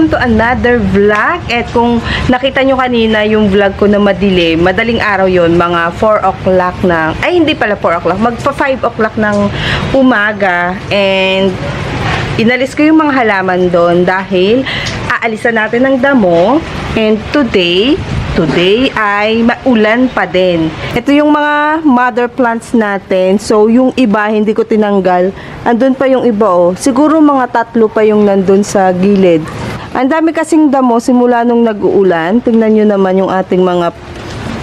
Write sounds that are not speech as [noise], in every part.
Welcome to another vlog. At kung nakita nyo kanina yung vlog ko na madilim, madaling araw yon mga 4 o'clock ng, ay hindi pala 4 o'clock, magpa 5 o'clock ng umaga. And inalis ko yung mga halaman doon dahil aalisan natin ng damo. And today, today ay maulan pa din. Ito yung mga mother plants natin. So, yung iba, hindi ko tinanggal. Andun pa yung iba, oh. Siguro mga tatlo pa yung nandun sa gilid. Ang dami kasing damo simula nung nag-uulan. Tingnan nyo naman yung ating mga,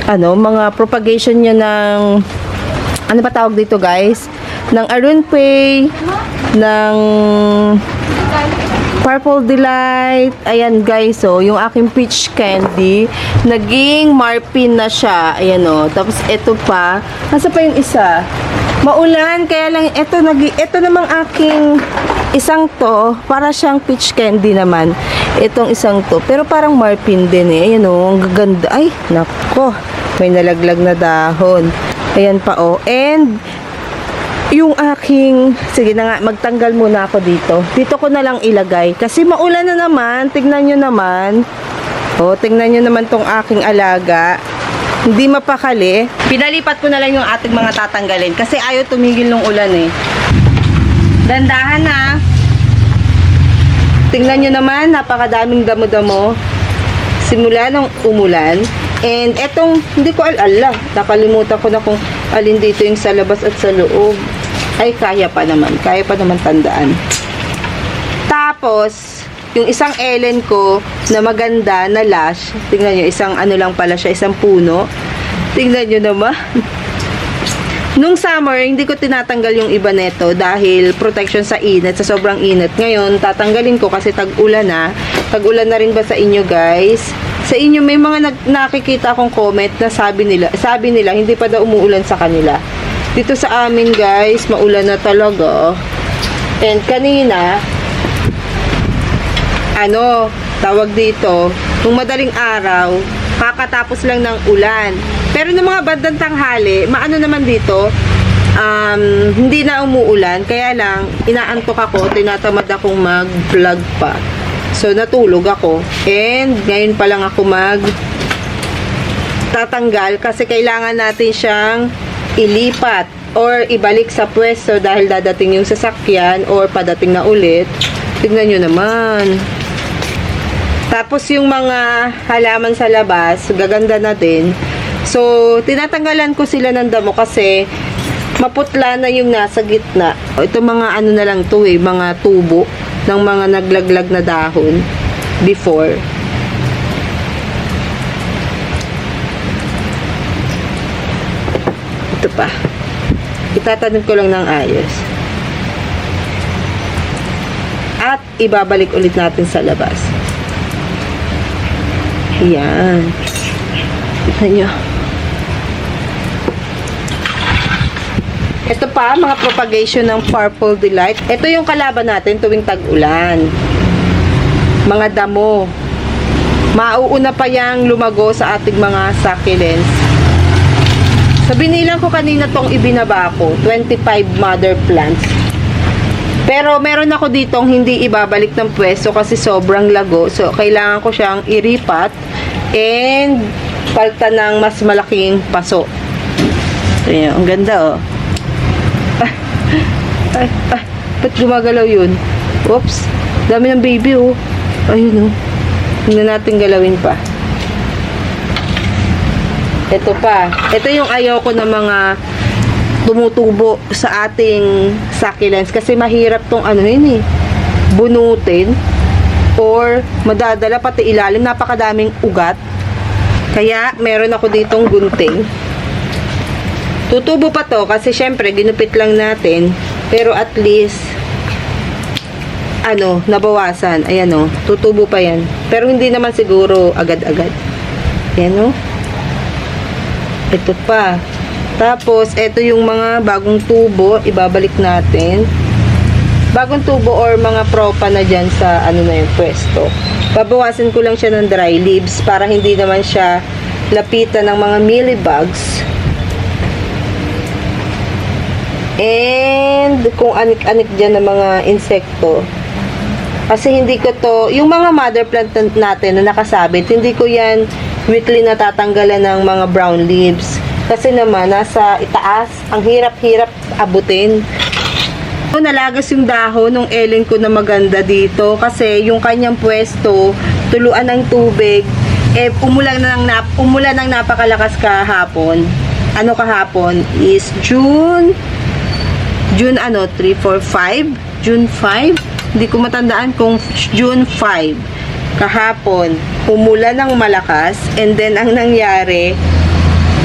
ano, mga propagation niya ng, ano pa tawag dito, guys? Ng Arunpay, ng Purple Delight. Ayan guys, oh, yung aking peach candy, naging marpin na siya. Ayan oh. Tapos ito pa, nasa pa yung isa? Maulan, kaya lang ito nag ito namang aking isang to, para siyang peach candy naman. Itong isang to, pero parang marpin din eh. Ayan oh, ang gaganda. Ay, nako. May nalaglag na dahon. Ayan pa oh. And yung aking, sige na nga, magtanggal muna ako dito. Dito ko na lang ilagay. Kasi maulan na naman, tignan nyo naman. O, tignan nyo naman tong aking alaga. Hindi mapakali. Pinalipat ko na lang yung ating mga tatanggalin. Kasi ayaw tumigil ng ulan eh. Dandahan na. Tingnan nyo naman, napakadaming damo-damo. Simula nung umulan. And etong, hindi ko al-ala. Nakalimutan ko na kung alin dito yung sa labas at sa loob. Ay, kaya pa naman. Kaya pa naman tandaan. Tapos, yung isang Ellen ko na maganda na lash. Tingnan nyo, isang ano lang pala siya, isang puno. Tingnan nyo naman. [laughs] Nung summer, hindi ko tinatanggal yung iba neto dahil protection sa init, sa sobrang init. Ngayon, tatanggalin ko kasi tag-ulan na. Tag-ulan na rin ba sa inyo, guys? Sa inyo, may mga nag nakikita akong comment na sabi nila, sabi nila, hindi pa daw umuulan sa kanila. Dito sa amin, guys, maulan na talaga. And kanina, ano, tawag dito, nung madaling araw, kakatapos lang ng ulan. Pero ng mga bandang tanghali, maano naman dito, um, hindi na umuulan, kaya lang, inaantok ako, tinatamad akong mag-vlog pa. So, natulog ako. And, ngayon pa lang ako mag tatanggal kasi kailangan natin siyang ilipat or ibalik sa pwesto dahil dadating yung sasakyan or padating na ulit. Tignan nyo naman. Tapos yung mga halaman sa labas, gaganda na din. So, tinatanggalan ko sila ng damo kasi maputla na yung nasa gitna. Ito mga ano na lang to eh, mga tubo ng mga naglaglag na dahon before. Ito pa. Itatanim ko lang ng ayos. At ibabalik ulit natin sa labas. Ayan. Tignan nyo. Ito pa, mga propagation ng Purple Delight. Ito yung kalaban natin tuwing tag-ulan. Mga damo. Mauuna pa yang lumago sa ating mga succulents. Sa binilang ko kanina tong ibinaba ko, 25 mother plants. Pero meron ako ditong hindi ibabalik ng pwesto kasi sobrang lago. So, kailangan ko siyang iripat and palta ng mas malaking paso. So, yun. Ang ganda, oh. Ay, [laughs] ay, ay. Ba't gumagalaw yun? Oops. Dami ng baby, oh. Ayun, oh. Hindi natin galawin pa. Ito pa. Ito yung ayoko ng mga tumutubo sa ating succulents kasi mahirap tong ano yun eh bunutin or madadala pati ilalim. Napakadaming ugat. Kaya meron ako ditong gunting. Tutubo pa to kasi syempre ginupit lang natin pero at least ano nabawasan. Ayan o tutubo pa yan. Pero hindi naman siguro agad-agad. Ayan o. Ito pa tapos, ito yung mga bagong tubo, ibabalik natin. Bagong tubo or mga propa na dyan sa ano na yung pwesto. Babawasan ko lang siya ng dry leaves para hindi naman siya lapitan ng mga mealybugs. And kung anik-anik dyan ng mga insekto, Kasi hindi ko to, yung mga mother plant natin na nakasabit, hindi ko yan weekly natatanggalan ng mga brown leaves. Kasi naman, nasa itaas, ang hirap-hirap abutin. So, nalagas yung dahon ng elen ko na maganda dito kasi yung kanyang pwesto, tuluan ng tubig, eh, umulan ng, nap, umulan ng napakalakas kahapon. Ano kahapon? Is June, June ano, 3, 4, 5? June 5? Hindi ko matandaan kung June 5. Kahapon, umulan ng malakas and then ang nangyari,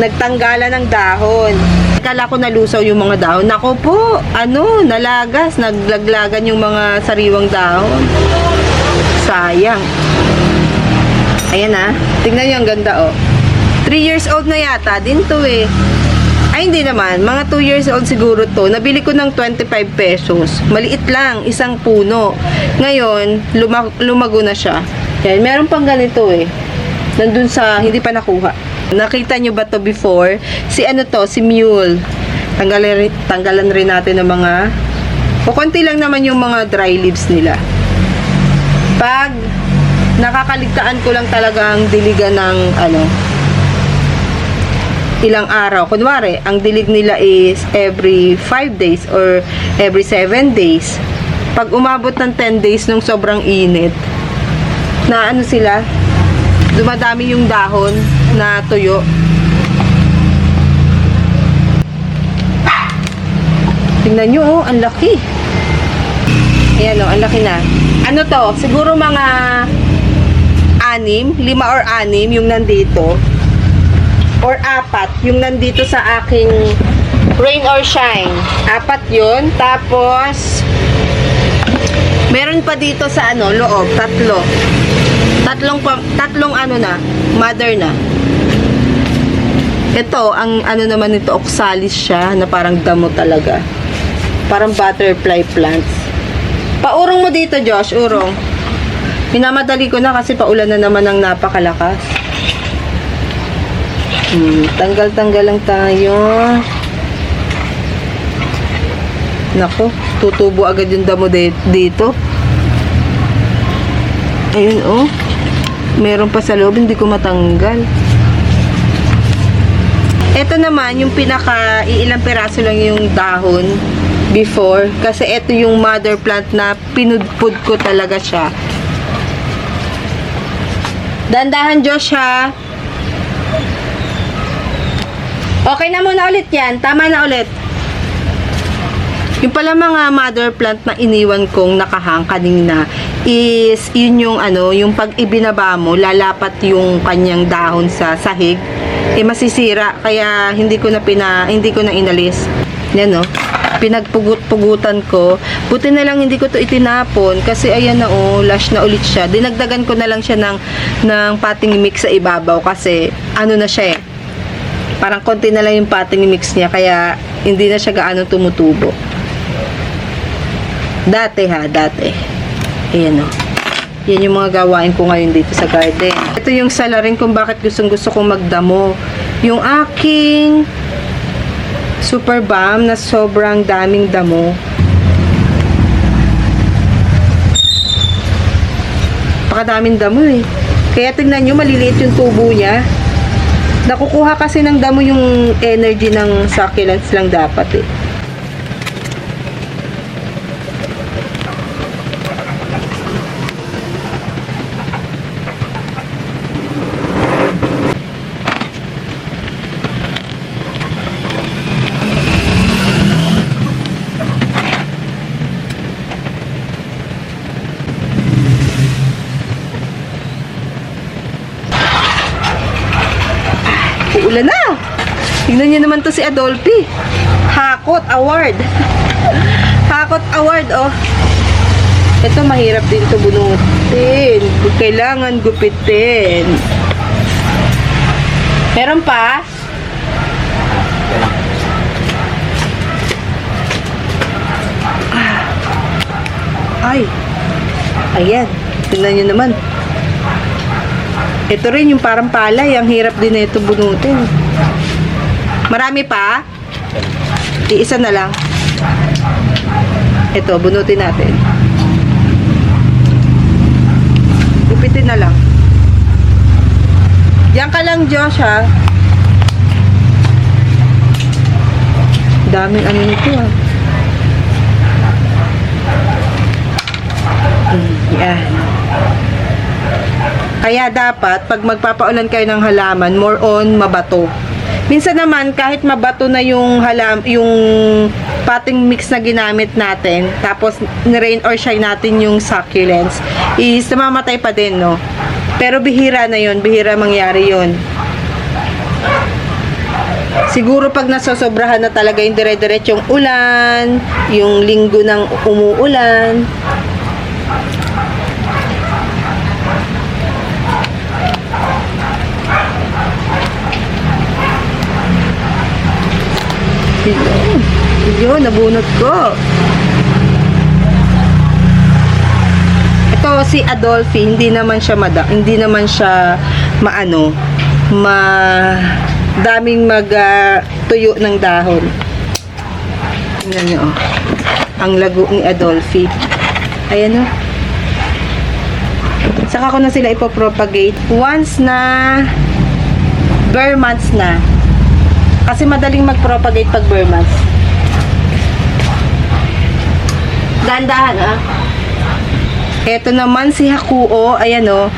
nagtanggalan ng dahon. Kala ko nalusaw yung mga dahon. Nako po, ano, nalagas, naglaglagan yung mga sariwang dahon. Sayang. Ayan ah. Tingnan nyo ang ganda oh. 3 years old na yata din to eh. Ay, hindi naman. Mga 2 years old siguro to. Nabili ko ng 25 pesos. Maliit lang, isang puno. Ngayon, lumag- lumago na siya. Yan, meron pang ganito eh. Nandun sa, hindi pa nakuha. Nakita nyo ba to before? Si ano to, si Mule. Tanggalan, tanggalan rin natin ng mga, o konti lang naman yung mga dry leaves nila. Pag nakakaligtaan ko lang talagang diligan ng ano, ilang araw. Kunwari, ang dilig nila is every 5 days or every 7 days. Pag umabot ng 10 days nung sobrang init, na ano sila, dumadami yung dahon na tuyo. Tingnan nyo, oh, ang laki. Ayan, oh, ang laki na. Ano to? Siguro mga anim, lima or anim yung nandito or apat yung nandito sa aking rain or shine. Apat yun. Tapos, meron pa dito sa ano, loob, tatlo. Tatlong, tatlong ano na, mother na. Ito, ang ano naman nito, oxalis siya, na parang damo talaga. Parang butterfly plants. Paurong mo dito, Josh, urong. Minamadali ko na kasi paulan na naman ng napakalakas. Hmm, tanggal-tanggal lang tayo. Nako, tutubo agad yung damo dito. Ayun, oh. Meron pa sa loob, hindi ko matanggal. Ito naman, yung pinaka, iilang piraso lang yung dahon before. Kasi ito yung mother plant na pinudpud ko talaga siya. Dandahan, Josh, ha? Okay na muna ulit yan. Tama na ulit. Yung pala mga mother plant na iniwan kong nakahang kanina is yun yung ano, yung pag ibinaba mo, lalapat yung kanyang dahon sa sahig, eh masisira kaya hindi ko na pina, hindi ko na inalis. Yan no. Pinagpugut-pugutan ko. Buti na lang hindi ko to itinapon kasi ayan na oh, lash na ulit siya. Dinagdagan ko na lang siya ng ng pating mix sa ibabaw kasi ano na siya eh parang konti na lang yung potting mix niya kaya hindi na siya gaano tumutubo dati ha dati. Ayan o yan yung mga gawain ko ngayon dito sa garden. Ito yung salarin kung bakit gustong gusto kong magdamo. Yung aking super balm na sobrang daming damo. Pakadaming damo eh. Kaya tingnan nyo maliliit yung tubo niya. Nakukuha kasi ng damo yung energy ng succulents lang dapat eh. Naman to si Adolphe. Hakot Award. [laughs] Hakot Award, oh. Ito mahirap din to bunutin. Kailangan gupitin. Meron pa? Ah. Ay. Ayan. Tingnan niyo naman. Ito rin yung parang palay. Ang hirap din na ito bunutin. Marami pa? Iisa na lang. Ito, bunutin natin. bitin na lang. Diyan ka lang, Josh, ha? Daming ano nito, ah. Mm, Yan. Kaya dapat, pag magpapaulan kayo ng halaman, more on mabato. Minsan naman, kahit mabato na yung halam, yung potting mix na ginamit natin, tapos rain or shine natin yung succulents, is namamatay pa din, no? Pero bihira na yun, bihira mangyari yun. Siguro pag nasosobrahan na talaga yung dire-diretsyong ulan, yung linggo ng umuulan, Yun. Nabunot ko. Ito si Adolphe, hindi naman siya mada, hindi naman siya maano, ma daming mag ah, tuyo ng dahon. Tingnan niyo, oh. Ang lago ni Adolphe. Ayan oh. Saka ko na sila ipopropagate once na bare months na. Kasi madaling mag-propagate pag bare months. Dahan-dahan, ah. Ito naman si Hakuo, ayan o.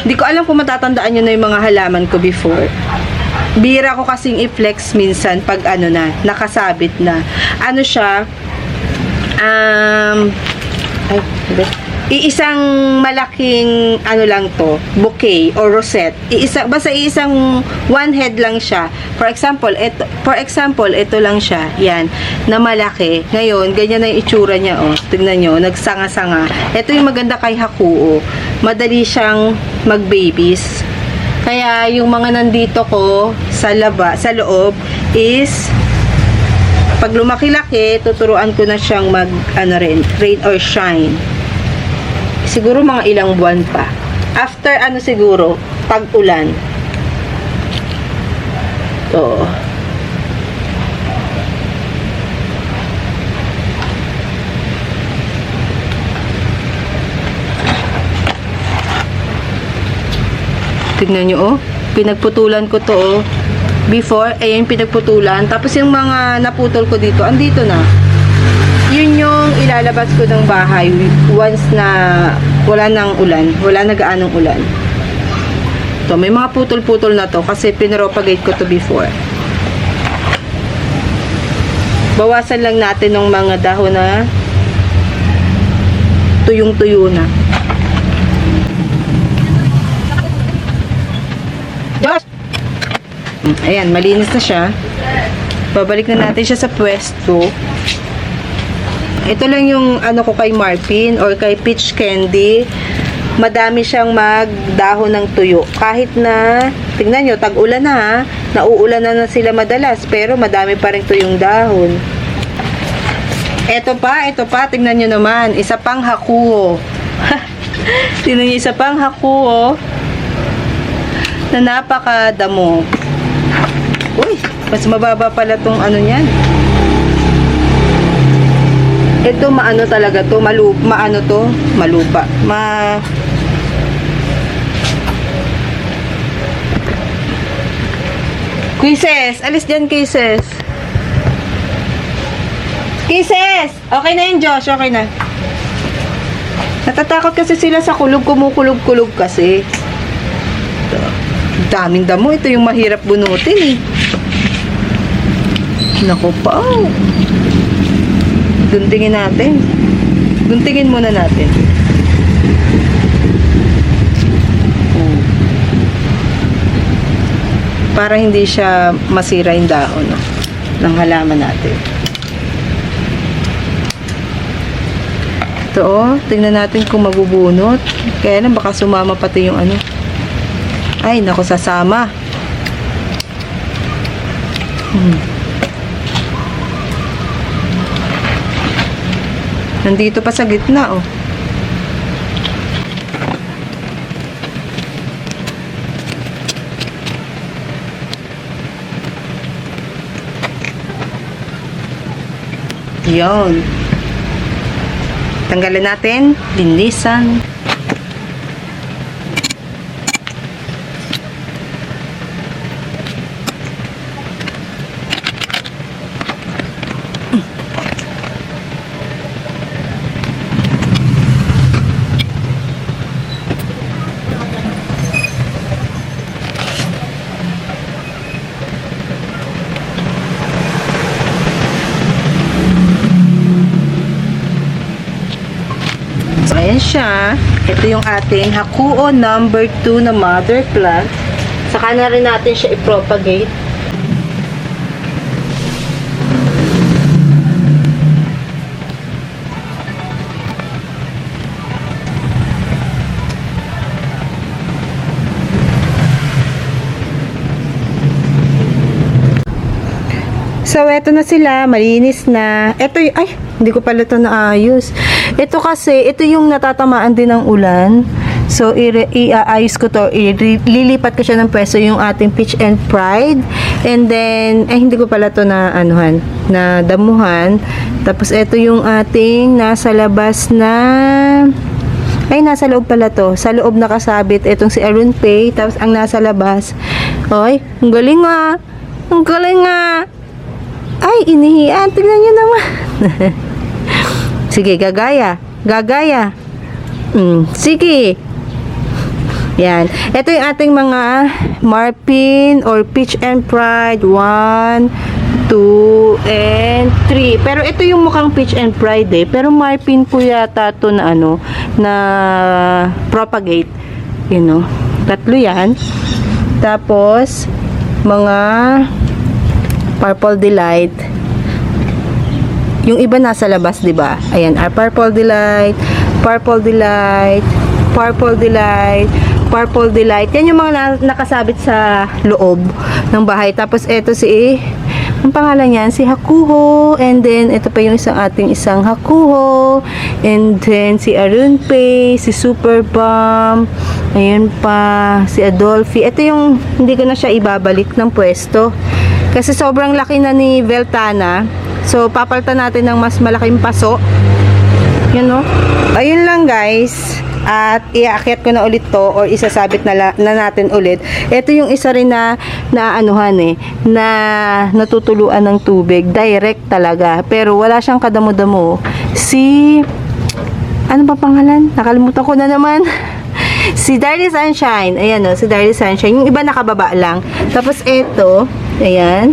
Hindi ko alam kung matatandaan nyo na yung mga halaman ko before. Bira ko kasing i-flex minsan pag ano na, nakasabit na. Ano siya, um, ay, hindi. Iisang malaking ano lang to, bouquet or rosette. Iisa basta iisang one head lang siya. For example, ito for example, ito lang siya. Yan, na malaki. Ngayon, ganyan na yung itsura niya oh. Tingnan niyo, nagsanga-sanga. Ito yung maganda kay Hakuo. Madali siyang mag-babies. Kaya yung mga nandito ko sa laba, sa loob is pag lumaki-laki, tuturuan ko na siyang mag ano rin, rain or shine. Siguro mga ilang buwan pa. After ano siguro, pag-ulan. To. Tignan nyo, oh. Pinagputulan ko to, oh. Before, eh, yung pinagputulan. Tapos yung mga naputol ko dito, andito na. Yun yung ilalabas ko ng bahay once na wala nang ulan. Wala na gaanong ulan. To, may mga putol-putol na to kasi pinropagate ko to before. Bawasan lang natin ng mga dahon na tuyong-tuyo na. Josh! Ayan, malinis na siya. Babalik na natin siya sa pwesto. Ito lang yung ano ko kay Marpin or kay Peach Candy. Madami siyang magdahon ng tuyo. Kahit na, tingnan nyo, tag-ulan na ha. Nauulan na, na sila madalas. Pero madami pa rin tuyong dahon. Ito pa, ito pa, tingnan nyo naman. Isa pang hakuo. [laughs] tingnan nyo, isa pang hakuo na napakadamo. Uy, mas mababa pala tong ano niyan. Ito maano talaga to, malu maano to, malupa. Ma Kisses, alis diyan Kisses. Kisses! Okay na yun, Josh. Okay na. Natatakot kasi sila sa kulog. Kumukulog-kulog kasi. Daming damo. Ito yung mahirap bunutin eh. Naku pa. Oh. Guntingin natin. Guntingin muna natin. Oh. Para hindi siya masira yung dahon no, ng halaman natin. Ito oh, tingnan natin kung mabubunot. Kaya lang baka sumama pati yung ano. Ay, naku, sasama. Hmm. Nandito pa sa gitna, oh. Yon. Tanggalin natin, linisan. Siya. Ito yung ating Hakuo number 2 na mother plant. Saka na rin natin siya i-propagate. So, eto na sila. Malinis na. Eto ay, hindi ko pala ito naayos. Ito kasi, ito yung natatamaan din ng ulan. So, iaayos ko to. Lilipat ko siya ng pwesto yung ating Peach and Pride. And then, ay, hindi ko pala to na, anuhan, na damuhan. Tapos, ito yung ating nasa labas na ay, nasa loob pala to. Sa loob nakasabit itong si Arun Pay. Tapos, ang nasa labas. Oy, ang galing nga. Ang galing nga. Ay, inihiyan. Tignan nyo naman. [laughs] sige, gagaya. Gagaya. Mm, sige. Yan. Ito yung ating mga Marpin or Peach and Pride. 1, 2, and 3. Pero ito yung mukhang Peach and Pride eh. Pero Marpin po yata to na ano, na propagate. You know. Tatlo yan. Tapos, mga Purple Delight. Yung iba nasa labas, 'di ba? Ayan, ah, Purple Delight, Purple Delight, Purple Delight, Purple Delight. Yan yung mga na- nakasabit sa loob ng bahay. Tapos eto si ang pangalan niyan, si Hakuho. And then, ito pa yung isang ating isang Hakuho. And then, si Arunpei, si Super Bomb. Ayun pa, si Adolfi. Ito yung, hindi ko na siya ibabalik ng pwesto. Kasi sobrang laki na ni Veltana. So, papalitan natin ng mas malaking paso. Yun no? Ayun lang guys. At iaakit ko na ulit to or isasabit na, na natin ulit. Ito yung isa rin na naanuhan eh, na natutuluan ng tubig. Direct talaga. Pero wala siyang kadamo-damo. Si, ano ba pangalan? Nakalimutan ko na naman. [laughs] si Darly Sunshine. Ayan o, si Darly Sunshine. Yung iba nakababa lang. Tapos ito, ayan.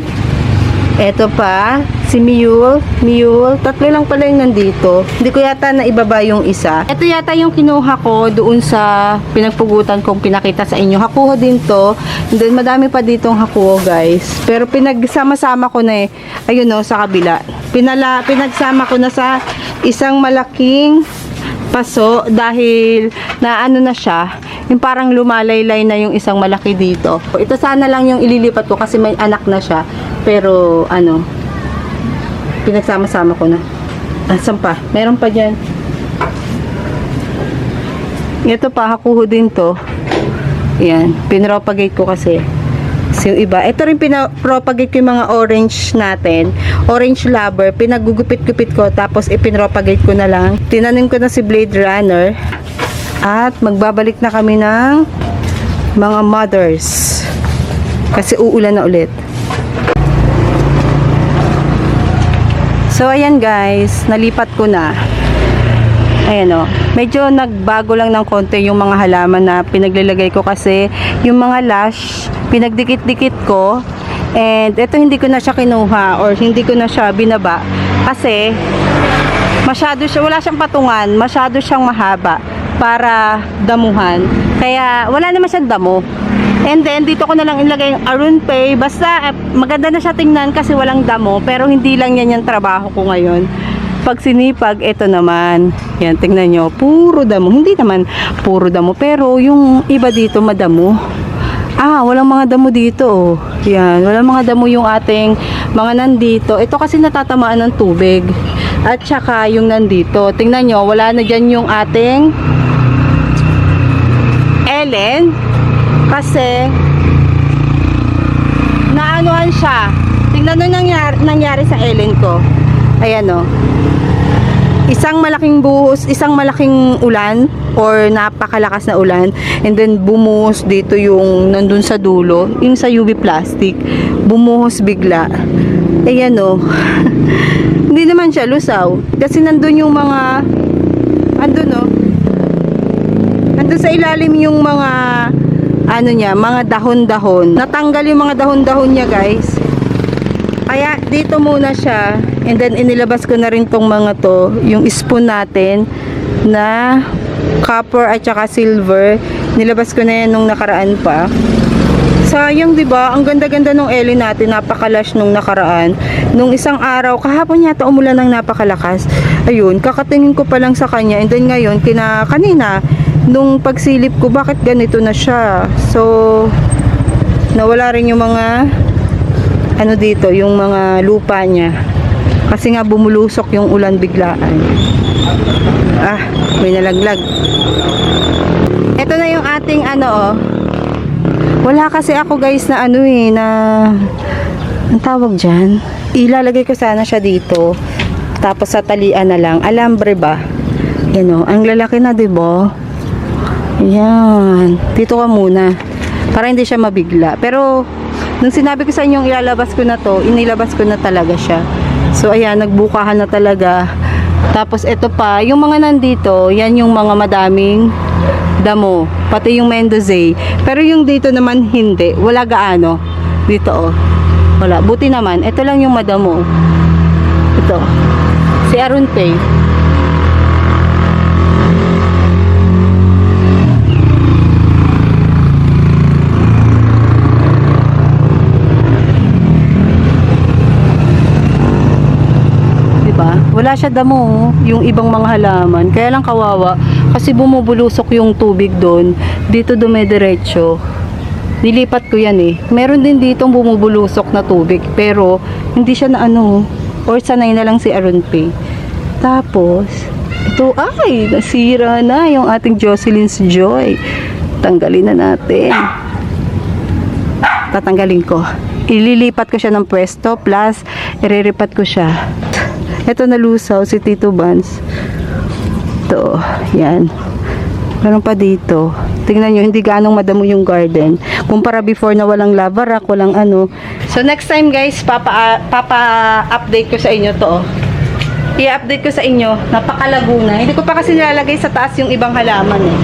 Ito pa, si Mule. Mule. Tatlo lang pala yung nandito. Hindi ko yata na ibaba yung isa. Ito yata yung kinuha ko doon sa pinagpugutan kong pinakita sa inyo. Hakuho din to. And then madami pa ditong hakuho guys. Pero pinagsama-sama ko na eh. Ayun o, sa kabila. Pinala, pinagsama ko na sa isang malaking paso dahil na ano na siya, yung parang lumalaylay na yung isang malaki dito. Ito sana lang yung ililipat ko kasi may anak na siya. Pero ano, pinagsama-sama ko na. Asan pa? Meron pa dyan. Ito pa, hakuho din to. Yan, pinropagate ko kasi. So, iba. Ito rin pinapropagate ko yung mga orange natin. Orange lover. Pinagugupit-gupit ko. Tapos, ipinropagate ko na lang. Tinanim ko na si Blade Runner. At magbabalik na kami ng mga mothers. Kasi uulan na ulit. So, ayan guys. Nalipat ko na. Ayan o. Medyo nagbago lang ng konti yung mga halaman na pinaglalagay ko kasi yung mga lash, pinagdikit-dikit ko. And ito hindi ko na siya kinuha or hindi ko na siya binaba kasi masyado siya, wala siyang patungan, masyado siyang mahaba para damuhan. Kaya wala naman siyang damo. And then, dito ko na lang ilagay yung Arun Pay. Basta, eh, maganda na siya tingnan kasi walang damo. Pero hindi lang yan yung trabaho ko ngayon pag sinipag, ito naman. Yan, tingnan nyo. Puro damo. Hindi naman puro damo. Pero yung iba dito, madamo. Ah, walang mga damo dito. Oh. Yan, walang mga damo yung ating mga nandito. Ito kasi natatamaan ng tubig. At saka yung nandito. Tingnan nyo, wala na dyan yung ating Ellen. Kasi naanuhan siya. Tingnan nyo nangyari, nangyari sa Ellen ko. Ayan o. Isang malaking buhos, isang malaking ulan or napakalakas na ulan and then bumuhos dito yung nandun sa dulo, yung sa UV plastic. Bumuhos bigla. Ayan o. [laughs] Hindi naman siya lusaw. Kasi nandun yung mga andun o. Nandun sa ilalim yung mga ano niya, mga dahon-dahon. Natanggal yung mga dahon-dahon niya, guys. Kaya dito muna siya and then inilabas ko na rin tong mga to, yung spoon natin na copper at saka silver. Nilabas ko na yan nung nakaraan pa. Sayang, 'di ba? Ang ganda-ganda nung Ellie natin, napakalash nung nakaraan. Nung isang araw, kahapon yata umulan ng napakalakas. Ayun, kakatingin ko pa lang sa kanya and then ngayon kina kanina nung pagsilip ko, bakit ganito na siya? So nawala rin yung mga ano dito, yung mga lupa niya. Kasi nga bumulusok yung ulan biglaan. Ah, may nalaglag. Ito na yung ating ano oh. Wala kasi ako guys na ano eh, na ang tawag dyan. Ilalagay ko sana siya dito. Tapos sa talian na lang. Alambre ba? Yan o. Ang lalaki na, 'di ba? Yan. Dito ka muna. Para hindi siya mabigla. Pero, nung sinabi ko sa inyo ilalabas ko na to, inilabas ko na talaga siya. So, ayan, nagbukahan na talaga. Tapos, ito pa, yung mga nandito, yan yung mga madaming damo. Pati yung Mendoza. Pero yung dito naman, hindi. Wala gaano. Dito, oh. Wala. Buti naman. Ito lang yung madamo. Ito. Si Arun Pay. Diba? Wala siya damo, oh, yung ibang mga halaman. Kaya lang kawawa, kasi bumubulusok yung tubig doon. Dito dumediretso. Nilipat ko yan eh. Meron din dito bumubulusok na tubig, pero hindi siya na ano, or sanay na lang si Aaron Pay. Tapos, ito ay, nasira na yung ating Jocelyn's Joy. Tanggalin na natin. Tatanggalin ko. Ililipat ko siya ng pwesto, plus, iriripat ko siya. Ito nalusaw si Tito Vance. Ito, yan. Meron pa dito. Tingnan nyo, hindi ganong madamo yung garden. Kumpara before na walang lava rock, walang ano. So next time guys, papa, papa update ko sa inyo to. I-update ko sa inyo, napakalago na. Hindi ko pa kasi nilalagay sa taas yung ibang halaman eh.